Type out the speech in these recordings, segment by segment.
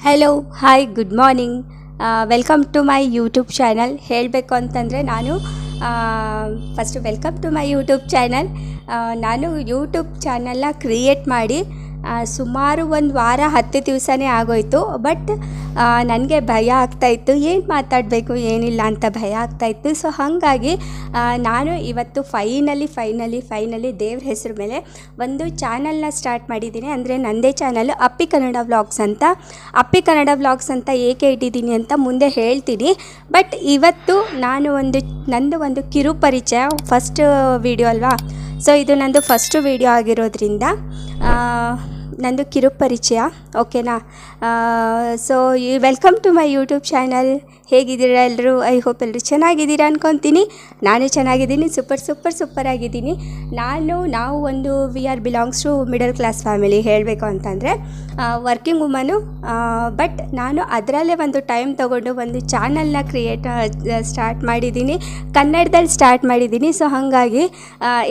Hello hi good morning welcome to my YouTube channel ಹೇಳಬೇಕು ಅಂತಂದರೆ ನಾನು first welcome to my YouTube channel ನಾನು YouTube ಚಾನಲ್ನ create ಮಾಡಿ ಸುಮಾರು ಒಂದು ವಾರ, ಹತ್ತು ದಿವಸನೇ ಆಗೋಯ್ತು. ಬಟ್ ನನಗೆ ಭಯ ಆಗ್ತಾಯಿತ್ತು ಏನು ಮಾತಾಡಬೇಕು, ಏನಿಲ್ಲ ಅಂತ ಭಯ ಆಗ್ತಾಯಿತ್ತು ಸೊ ಹಾಗಾಗಿ ನಾನು ಇವತ್ತು ಫೈನಲಿ ಫೈನಲಿ ಫೈನಲಿ ದೇವ್ರ ಹೆಸರು ಮೇಲೆ ಒಂದು ಚಾನಲ್ನ ಸ್ಟಾರ್ಟ್ ಮಾಡಿದ್ದೀನಿ. ಅಂದರೆ ನಂದೇ ಚಾನಲ್ ಅಪ್ಪಿ ಕನ್ನಡ ವ್ಲಾಗ್ಸ್ ಅಂತ. ಅಪ್ಪಿ ಕನ್ನಡ ವ್ಲಾಗ್ಸ್ ಅಂತ ಏಕೆ ಇಟ್ಟಿದ್ದೀನಿ ಅಂತ ಮುಂದೆ ಹೇಳ್ತೀನಿ. ಬಟ್ ಇವತ್ತು ನಾನು ಒಂದು, ನಂದು ಒಂದು ಕಿರು ಪರಿಚಯ ಫಸ್ಟ್ ವಿಡಿಯೋ ಅಲ್ವಾ? ಸೊ ಇದು ನಂದು ಫಸ್ಟ್ ವಿಡಿಯೋ ಆಗಿರೋದ್ರಿಂದ ನಂದು ಕಿರು ಪರಿಚಯ ಓಕೆನಾ so welcome to my YouTube channel ಹೇಗಿದ್ದೀರಾ ಎಲ್ಲರೂ? ಐ ಹೋಪ್ ಎಲ್ಲರೂ ಚೆನ್ನಾಗಿದ್ದೀರಾ ಅನ್ಕೊತೀನಿ. ನಾನು ಚೆನ್ನಾಗಿದ್ದೀನಿ ಸೂಪರ್ ಸೂಪರ್ ಸೂಪರ್ ಆಗಿದ್ದೀನಿ. ನಾನು, ನಾವು ಒಂದು we are belongs to middle class family ಹೇಳಬೇಕು ಅಂತಂದರೆ ವರ್ಕಿಂಗ್ ವುಮನು ಬಟ್ ನಾನು ಅದರಲ್ಲೇ ಒಂದು ಟೈಮ್ ತೊಗೊಂಡು ಒಂದು ಚಾನಲ್ನ ಕ್ರಿಯೇಟ್ ಸ್ಟಾರ್ಟ್ ಮಾಡಿದ್ದೀನಿ. ಕನ್ನಡದಲ್ಲಿ ಸ್ಟಾರ್ಟ್ ಮಾಡಿದ್ದೀನಿ. ಸೊ ಹಾಗಾಗಿ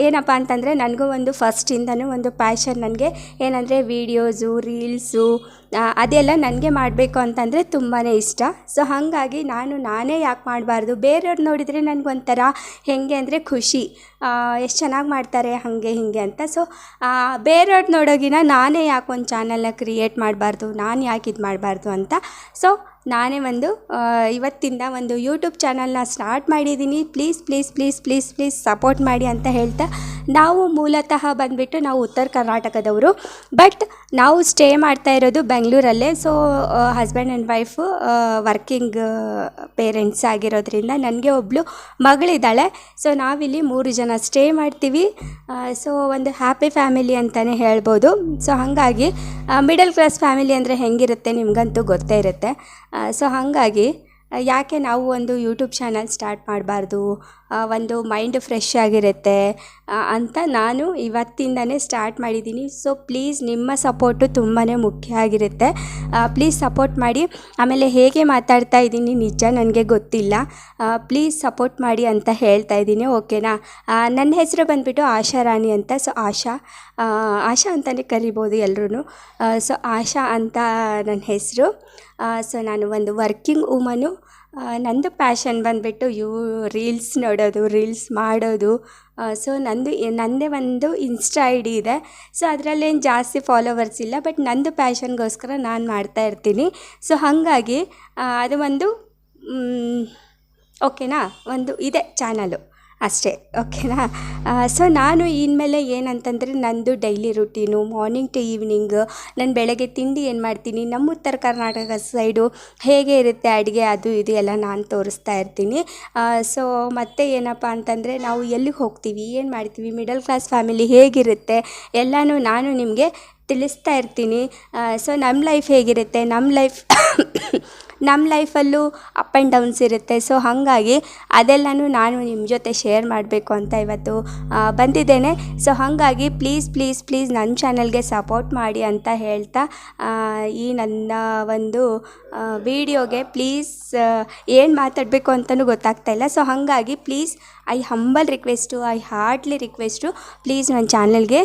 ಏನಪ್ಪ ಅಂತಂದರೆ, ನನಗೂ ಒಂದು ಫಸ್ಟಿಂದನೂ ಒಂದು ಪ್ಯಾಷನ್ ನನಗೆ. ಏನಂದರೆ ವೀಡಿಯೋಸು ರೀಲ್ಸು ಅದೆಲ್ಲ ನನಗೆ ಮಾಡಬೇಕು ಅಂತಂದರೆ ತುಂಬಾ ಇಷ್ಟ. ಸೊ ಹಾಗಾಗಿ ನಾನು ನಾನೇ ಯಾಕೆ ಮಾಡಬಾರ್ದು? ಬೇರೆಯವ್ರು ನೋಡಿದರೆ ನನಗೊಂಥರ ಹೇಗೆ ಅಂದರೆ ಖುಷಿ. ಎಷ್ಟು ಚೆನ್ನಾಗಿ ಮಾಡ್ತಾರೆ, ಹಾಗೆ, ಹೀಗೆ ಅಂತ. ಸೊ ಬೇರೆಯವ್ರದ್ದು ನೋಡೋಗಿನ ನಾನೇ ಯಾಕೆ ಒಂದು ಚಾನಲ್ನ ಕ್ರಿಯೇಟ್ ಮಾಡಬಾರ್ದು, ನಾನು ಯಾಕೆ ಇದು ಮಾಡಬಾರ್ದು ಅಂತ. ಸೊ ನಾನೇ ಒಂದು ಇವತ್ತಿಂದ ಒಂದು ಯೂಟ್ಯೂಬ್ ಚಾನಲ್ನ ಸ್ಟಾರ್ಟ್ ಮಾಡಿದ್ದೀನಿ please please please please please support ಮಾಡಿ ಅಂತ ಹೇಳ್ತಾ, ನಾವು ಮೂಲತಃ ಬಂದುಬಿಟ್ಟು ನಾವು ಉತ್ತರ ಕರ್ನಾಟಕದವರು. ಬಟ್ ನಾವು ಸ್ಟೇ ಮಾಡ್ತಾ ಇರೋದು ಬೆಂಗಳೂರಲ್ಲೇ so husband and wife working parents ಆಗಿರೋದ್ರಿಂದ ನನಗೆ ಒಬ್ಬಳು ಮಗಳಿದ್ದಾಳೆ. ಸೊ ನಾವಿಲ್ಲಿ ಮೂರು ಜನ ಸ್ಟೇ ಮಾಡ್ತೀವಿ. ಸೊ ಒಂದು ಹ್ಯಾಪಿ ಫ್ಯಾಮಿಲಿ ಅಂತಲೇ ಹೇಳ್ಬೋದು. ಸೊ ಹಾಗಾಗಿ ಮಿಡಲ್ ಕ್ಲಾಸ್ ಫ್ಯಾಮಿಲಿ ಅಂದರೆ ಹೆಂಗಿರುತ್ತೆ ನಿಮಗಂತೂ ಗೊತ್ತೇ ಇರುತ್ತೆ. ಸೊ ಹಾಗಾಗಿ ಯಾಕೆ ನಾವು ಒಂದು ಯೂಟ್ಯೂಬ್ ಚಾನಲ್ ಸ್ಟಾರ್ಟ್ ಮಾಡಬಾರ್ದು? ಒಂದು ಮೈಂಡ್ ಫ್ರೆಶ್ ಆಗಿರುತ್ತೆ. ಅಂತ ನಾನು ಇವತ್ತಿಂದನೇ ಸ್ಟಾರ್ಟ್ ಮಾಡಿದ್ದೀನಿ. ಸೊ ಪ್ಲೀಸ್ ನಿಮ್ಮ ಸಪೋರ್ಟು ತುಂಬಾ ಮುಖ್ಯ ಆಗಿರುತ್ತೆ. ಪ್ಲೀಸ್ ಸಪೋರ್ಟ್ ಮಾಡಿ. ಆಮೇಲೆ ಹೇಗೆ ಮಾತಾಡ್ತಾ ಇದ್ದೀನಿ ನಿಜ ನನಗೆ ಗೊತ್ತಿಲ್ಲ. ಪ್ಲೀಸ್ ಸಪೋರ್ಟ್ ಮಾಡಿ ಅಂತ ಹೇಳ್ತಾ ಇದ್ದೀನಿ ಓಕೆನಾ ನನ್ನ ಹೆಸರು ಬಂದುಬಿಟ್ಟು ಆಶಾ ರಾಣಿ ಅಂತ. ಸೊ ಆಶಾ ಆಶಾ ಅಂತಲೇ ಕರಿಬೋದು ಎಲ್ಲರೂ ಸೊ ಆಶಾ ಅಂತ ನನ್ನ ಹೆಸರು. ಸೊ ನಾನು ಒಂದು ವರ್ಕಿಂಗ್ ವುಮನು ನಂದು ಪ್ಯಾಷನ್ ಬಂದುಬಿಟ್ಟು ಯೂ ರೀಲ್ಸ್ ನೋಡೋದು ರೀಲ್ಸ್ ಮಾಡೋದು. ಸೊ ನಂದು ನನ್ನದೇ ಒಂದು ಇನ್ಸ್ಟಾ ಐ ಡಿ ಇದೆ. ಸೊ ಅದರಲ್ಲೇನು ಜಾಸ್ತಿ ಫಾಲೋವರ್ಸ್ ಇಲ್ಲ ಬಟ್ ನಂದು ಪ್ಯಾಷನ್ಗೋಸ್ಕರ ನಾನು ಮಾಡ್ತಾ ಇರ್ತೀನಿ. ಸೊ ಹಾಗಾಗಿ ಅದು ಒಂದು ಓಕೆನಾ ಒಂದು ಇದೆ ಚಾನಲು ಅಷ್ಟೇ, ಓಕೆನಾ? ಸೊ ನಾನು ಇನ್ಮೇಲೆ ಏನಂತಂದರೆ ನಂದು daily routine morning to evening ನಾನು ಬೆಳಗ್ಗೆ ತಿಂಡಿ ಏನು ಮಾಡ್ತೀನಿ, ನಮ್ಮ ಉತ್ತರ ಕರ್ನಾಟಕ ಸೈಡು ಹೇಗೆ ಇರುತ್ತೆ ಅಡುಗೆ, ಅದು ಇದು ಎಲ್ಲ ನಾನು ತೋರಿಸ್ತಾ ಇರ್ತೀನಿ. ಸೊ ಮತ್ತೆ ಏನಪ್ಪ ಅಂತಂದರೆ ನಾವು ಎಲ್ಲಿಗೆ ಹೋಗ್ತೀವಿ, ಏನು ಮಾಡ್ತೀವಿ ಮಿಡಲ್ ಕ್ಲಾಸ್ ಫ್ಯಾಮಿಲಿ ಹೇಗಿರುತ್ತೆ, ಎಲ್ಲನೂ ನಾನು ನಿಮಗೆ ತಿಳಿಸ್ತಾ ಇರ್ತೀನಿ. ಸೊ ನಮ್ಮ ಲೈಫ್ ಹೇಗಿರುತ್ತೆ ನಮ್ಮ ಲೈಫ್ ನಮ್ಮ ಲೈಫಲ್ಲೂ ಅಪ್ ಆ್ಯಂಡ್ ಡೌನ್ಸ್ ಇರುತ್ತೆ. ಸೊ ಹಾಗಾಗಿ ಅದೆಲ್ಲನೂ ನಾನು ನಿಮ್ಮ ಜೊತೆ ಶೇರ್ ಮಾಡಬೇಕು ಅಂತ ಇವತ್ತು ಬಂದಿದ್ದೇನೆ. ಸೊ ಹಾಗಾಗಿ ಪ್ಲೀಸ್ ಪ್ಲೀಸ್ ಪ್ಲೀಸ್ ನನ್ನ ಚಾನಲ್ಗೆ ಸಪೋರ್ಟ್ ಮಾಡಿ ಅಂತ ಹೇಳ್ತಾ ಈ ನನ್ನ ಒಂದು ವಿಡಿಯೋಗೆ ಪ್ಲೀಸ್ ಏನು ಮಾತಾಡಬೇಕು ಅಂತಲೂ ಗೊತ್ತಾಗ್ತಾ ಇಲ್ಲ. ಸೊ ಹಾಗಾಗಿ please I humble request I hardly request please ನನ್ನ ಚಾನಲ್ಗೆ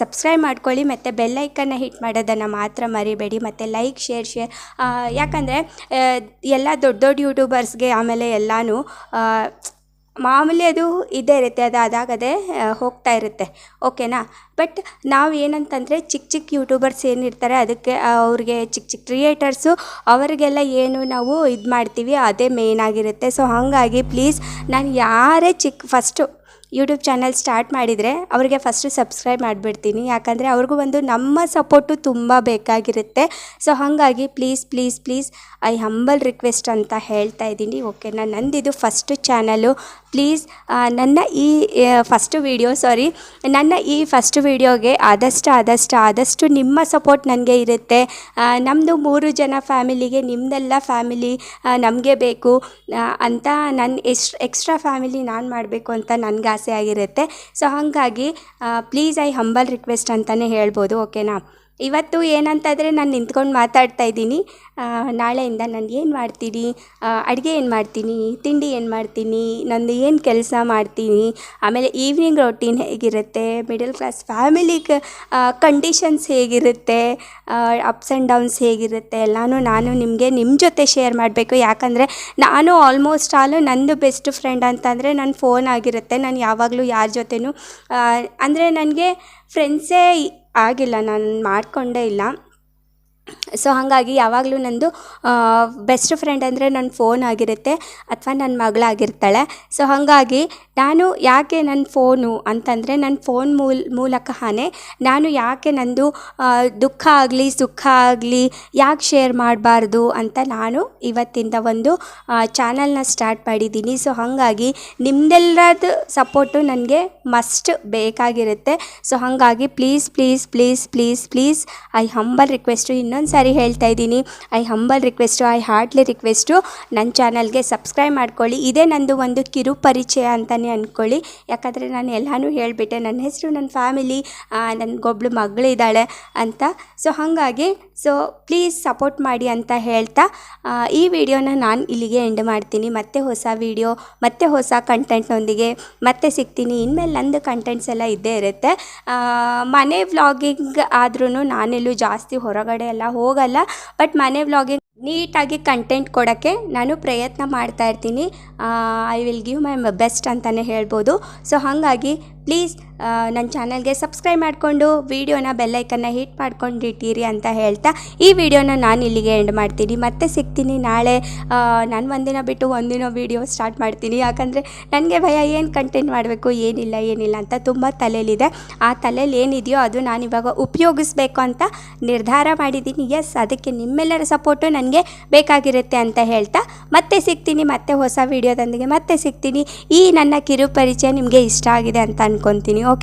ಸಬ್ಸ್ಕ್ರೈಬ್ ಮಾಡ್ಕೊಳ್ಳಿ. ಮತ್ತು ಬೆಲ್ಲೈಕನ್ನ ಹಿಟ್ ಮಾಡೋದನ್ನು ಮಾತ್ರ ಮರಿಬೇಡಿ. ಮತ್ತು ಲೈಕ್ ಶೇರ್ ಶೇರ್ ಯಾಕಂದರೆ ಎಲ್ಲ ದೊಡ್ಡ ದೊಡ್ಡ ಯೂಟ್ಯೂಬರ್ಸ್ಗೆ ಆಮೇಲೆ ಎಲ್ಲನೂ ಮಾಮೂಲಿ ಅದು ಇದೇ ಇರುತ್ತೆ, ಅದು ಅದಾಗದೆ ಹೋಗ್ತಾ ಇರುತ್ತೆ. ಓಕೆನಾ ಬಟ್ ನಾವು ಏನಂತಂದರೆ ಚಿಕ್ಕ ಚಿಕ್ಕ ಯೂಟ್ಯೂಬರ್ಸ್ ಏನಿರ್ತಾರೆ ಅದಕ್ಕೆ ಅವ್ರಿಗೆ ಚಿಕ್ಕ ಚಿಕ್ಕ ಕ್ರಿಯೇಟರ್ಸು ಅವರಿಗೆಲ್ಲ ಏನು ನಾವು ಇದು ಮಾಡ್ತೀವಿ, ಅದೇ ಮೇನ್ ಆಗಿರುತ್ತೆ. ಸೊ ಹಾಗಾಗಿ ಪ್ಲೀಸ್ ನಾನು ಯಾರೇ ಚಿಕ್ಕ ಫಸ್ಟು ಯೂಟ್ಯೂಬ್ ಚಾನಲ್ ಸ್ಟಾರ್ಟ್ ಮಾಡಿದರೆ ಅವರಿಗೆ ಫಸ್ಟು ಸಬ್ಸ್ಕ್ರೈಬ್ ಮಾಡಿಬಿಡ್ತೀನಿ. ಯಾಕಂದರೆ ಅವ್ರಿಗೂ ಒಂದು ನಮ್ಮ ಸಪೋರ್ಟು ತುಂಬ ಬೇಕಾಗಿರುತ್ತೆ. ಸೊ ಹಾಗಾಗಿ please please please I humble request ಅಂತ ಹೇಳ್ತಾ ಇದ್ದೀನಿ. ಓಕೆನಾ ನಂದಿದು ಫಸ್ಟ್ ಚಾನಲು ಪ್ಲೀಸ್ ನನ್ನ ಈ ಫಸ್ಟ್ ವೀಡಿಯೋ ಸಾರಿ ನನ್ನ ಈ ಫಸ್ಟ್ ವೀಡಿಯೋಗೆ ಆದಷ್ಟು ಆದಷ್ಟು ಆದಷ್ಟು ನಿಮ್ಮ ಸಪೋರ್ಟ್ ನನಗೆ ಇರುತ್ತೆ. ನಮ್ಮದು ಮೂರು ಜನ ಫ್ಯಾಮಿಲಿಗೆ ನಿಮ್ಮದೆಲ್ಲ ಫ್ಯಾಮಿಲಿ ನಮಗೆ ಬೇಕು ಅಂತ ನನ್ನ ಎಷ್ಟು ಎಕ್ಸ್ಟ್ರಾ ಫ್ಯಾಮಿಲಿ ನಾನು ಮಾಡಬೇಕು ಅಂತ ನನಗೆ ಆಸೆ ಆಗಿರುತ್ತೆ. ಸೊ ಹಾಗಾಗಿ ಪ್ಲೀಸ್ ಐ ಹಂಬಲ್ ರಿಕ್ವೆಸ್ಟ್ ಅಂತಲೇ ಹೇಳ್ಬೋದು ಓಕೆನಾ ಇವತ್ತು ಏನಂತಂದರೆ ನಾನು ನಿಂತ್ಕೊಂಡು ಮಾತಾಡ್ತಾ ಇದ್ದೀನಿ. ನಾಳೆಯಿಂದ ನಾನು ಏನು ಮಾಡ್ತೀನಿ? ಅಡುಗೆ ಏನು ಮಾಡ್ತೀನಿ? ತಿಂಡಿ ಏನು ಮಾಡ್ತೀನಿ? ನಂದು ಏನು ಕೆಲಸ ಮಾಡ್ತೀನಿ? ಆಮೇಲೆ ಈವ್ನಿಂಗ್ ರೊಟೀನ್ ಹೇಗಿರುತ್ತೆ? ಮಿಡಲ್ ಕ್ಲಾಸ್ ಫ್ಯಾಮಿಲಿ ಕಂಡೀಷನ್ಸ್ ಹೇಗಿರುತ್ತೆ? ಅಪ್ಸ್ ಆ್ಯಂಡ್ ಡೌನ್ಸ್ ಹೇಗಿರುತ್ತೆ? ಎಲ್ಲನೂ ನಾನು ನಿಮಗೆ ನಿಮ್ಮ ಜೊತೆ ಶೇರ್ ಮಾಡಬೇಕು. ಯಾಕಂದರೆ ನಾನು ಆಲ್ಮೋಸ್ಟ್ ಆಲು ನಂದು ಬೆಸ್ಟ್ ಫ್ರೆಂಡ್ ಅಂತಂದರೆ ನನ್ನ ಫೋನ್ ಆಗಿರುತ್ತೆ. ನಾನು ಯಾವಾಗಲೂ ಯಾರ ಜೊತೆನೂ ಅಂದರೆ ನನಗೆ ಫ್ರೆಂಡ್ಸೇ ಆಗಿಲ್ಲ ನಾನು ಮಾಡಿಕೊಂಡೇ ಇಲ್ಲ. ಸೊ ಹಾಗಾಗಿ ಯಾವಾಗಲೂ ನಂದು ಬೆಸ್ಟ್ ಫ್ರೆಂಡ್ ಅಂದರೆ ನನ್ನ ಫೋನ್ ಆಗಿರುತ್ತೆ ಅಥವಾ ನನ್ನ ಮಗಳಾಗಿರ್ತಾಳೆ. ಸೊ ಹಾಗಾಗಿ ನಾನು ಯಾಕೆ ನನ್ನ ಫೋನು ಅಂತಂದರೆ ನನ್ನ ಫೋನ್ ಮೂಲ ಮೂಲಕನೇ ನಾನು ಯಾಕೆ ನಂದು ದುಃಖ ಆಗಲಿ, ಸುಖ ಆಗಲಿ ಯಾಕೆ ಶೇರ್ ಮಾಡಬಾರ್ದು ಅಂತ ನಾನು ಇವತ್ತಿಂದ ಒಂದು ಚಾನಲ್ನ ಸ್ಟಾರ್ಟ್ ಮಾಡಿದ್ದೀನಿ. ಸೊ ಹಾಗಾಗಿ ನಿಮ್ದೆಲ್ಲರದ್ದು ಸಪೋರ್ಟು ನನಗೆ ಮಸ್ಟ್ ಬೇಕಾಗಿರುತ್ತೆ. ಸೊ ಹಾಗಾಗಿ please please please please please I humble request ಇನ್ನೊಂದು ಸಾರಿ ಹೇಳ್ತಾ ಇದ್ದೀನಿ. I humble request I heartly request ನನ್ನ ಚಾನಲ್ಗೆ ಸಬ್ಸ್ಕ್ರೈಬ್ ಮಾಡ್ಕೊಳ್ಳಿ. ಇದೇ ನಂದು ಒಂದು ಕಿರು ಪರಿಚಯ ಅಂತಲೇ ಅಂದ್ಕೊಳ್ಳಿ ಯಾಕಂದರೆ ನಾನು ಎಲ್ಲನೂ ಹೇಳಿಬಿಟ್ಟೆ ನನ್ನ ಹೆಸರು ನನ್ನ ಫ್ಯಾಮಿಲಿ ನನ್ನ ಗೊಬ್ಬಳು ಮಗಳಿದ್ದಾಳೆ ಅಂತ. ಸೊ ಹಾಗಾಗಿ ಸೊ ಪ್ಲೀಸ್ ಸಪೋರ್ಟ್ ಮಾಡಿ ಅಂತ ಹೇಳ್ತಾ ಈ ವಿಡಿಯೋನ ನಾನು ಇಲ್ಲಿಗೆ ಎಂಡ್ ಮಾಡ್ತೀನಿ. ಮತ್ತೆ ಹೊಸ ವಿಡಿಯೋ ಮತ್ತೆ ಹೊಸ ಕಂಟೆಂಟ್ನೊಂದಿಗೆ ಮತ್ತೆ ಸಿಗ್ತೀನಿ. ಇನ್ಮೇಲೆ ನಂದು ಕಂಟೆಂಟ್ಸ್ ಎಲ್ಲ ಇದ್ದೇ ಇರುತ್ತೆ. ಮನೆ ವ್ಲಾಗಿಂಗ್ ಆದ್ರೂ ನಾನೆಲ್ಲೂ ಜಾಸ್ತಿ ಹೊರಗಡೆ ಎಲ್ಲ ಹೋಗಲ್ಲ. ಬಟ್ ಮನೆ ವ್ಲಾಗಿಂಗ್ ನೀಟಾಗಿ ಕಂಟೆಂಟ್ ಕೊಡೋಕ್ಕೆ ನಾನು ಪ್ರಯತ್ನ ಮಾಡ್ತಾ ಇರ್ತೀನಿ. I will give my best ಅಂತಲೇ ಹೇಳ್ಬೋದು. ಸೊ ಹಾಗಾಗಿ ಪ್ಲೀಸ್ ನನ್ನ ಚಾನಲ್ಗೆ ಸಬ್ಸ್ಕ್ರೈಬ್ ಮಾಡಿಕೊಂಡು ವೀಡಿಯೋನ ಬೆಲ್ಲೈಕನ್ನ ಹಿಟ್ ಮಾಡ್ಕೊಂಡು ಇಟ್ಟಿರಿ ಅಂತ ಹೇಳ್ತಾ ಈ ವಿಡಿಯೋನ ನಾನು ಇಲ್ಲಿಗೆ ಎಂಡ್ ಮಾಡ್ತೀನಿ. ಮತ್ತೆ ಸಿಗ್ತೀನಿ ನಾಳೆ. ನಾನು ಒಂದಿನ ಬಿಟ್ಟು ಒಂದಿನ ವೀಡಿಯೋ ಸ್ಟಾರ್ಟ್ ಮಾಡ್ತೀನಿ. ಯಾಕಂದರೆ ನನಗೆ ಭಯ ಏನು ಕಂಟೆಂಟ್ ಮಾಡಬೇಕು, ಏನಿಲ್ಲ ಏನಿಲ್ಲ ಅಂತ ತುಂಬ ತಲೆಯಲ್ಲಿದೆ. ಆ ತಲೆಯಲ್ಲಿ ಏನಿದೆಯೋ ಅದು ನಾನು ಇವಾಗ ಉಪಯೋಗಿಸ್ಬೇಕು ಅಂತ ನಿರ್ಧಾರ ಮಾಡಿದ್ದೀನಿ. ಎಸ್ ಅದಕ್ಕೆ ನಿಮ್ಮೆಲ್ಲರ ಸಪೋರ್ಟು ನನಗೆ ಬೇಕಾಗಿರುತ್ತೆ ಅಂತ ಹೇಳ್ತಾ ಮತ್ತೆ ಸಿಗ್ತೀನಿ, ಮತ್ತೆ ಹೊಸ ವೀಡಿಯೋದೊಂದಿಗೆ ಮತ್ತೆ ಸಿಗ್ತೀನಿ. ಈ ನನ್ನ ಕಿರು ಪರಿಚಯ ನಿಮಗೆ ಇಷ್ಟ ಆಗಿದೆ ಅಂತ ಅಂದ್ಕೊತೀನಿ ಓಕೆ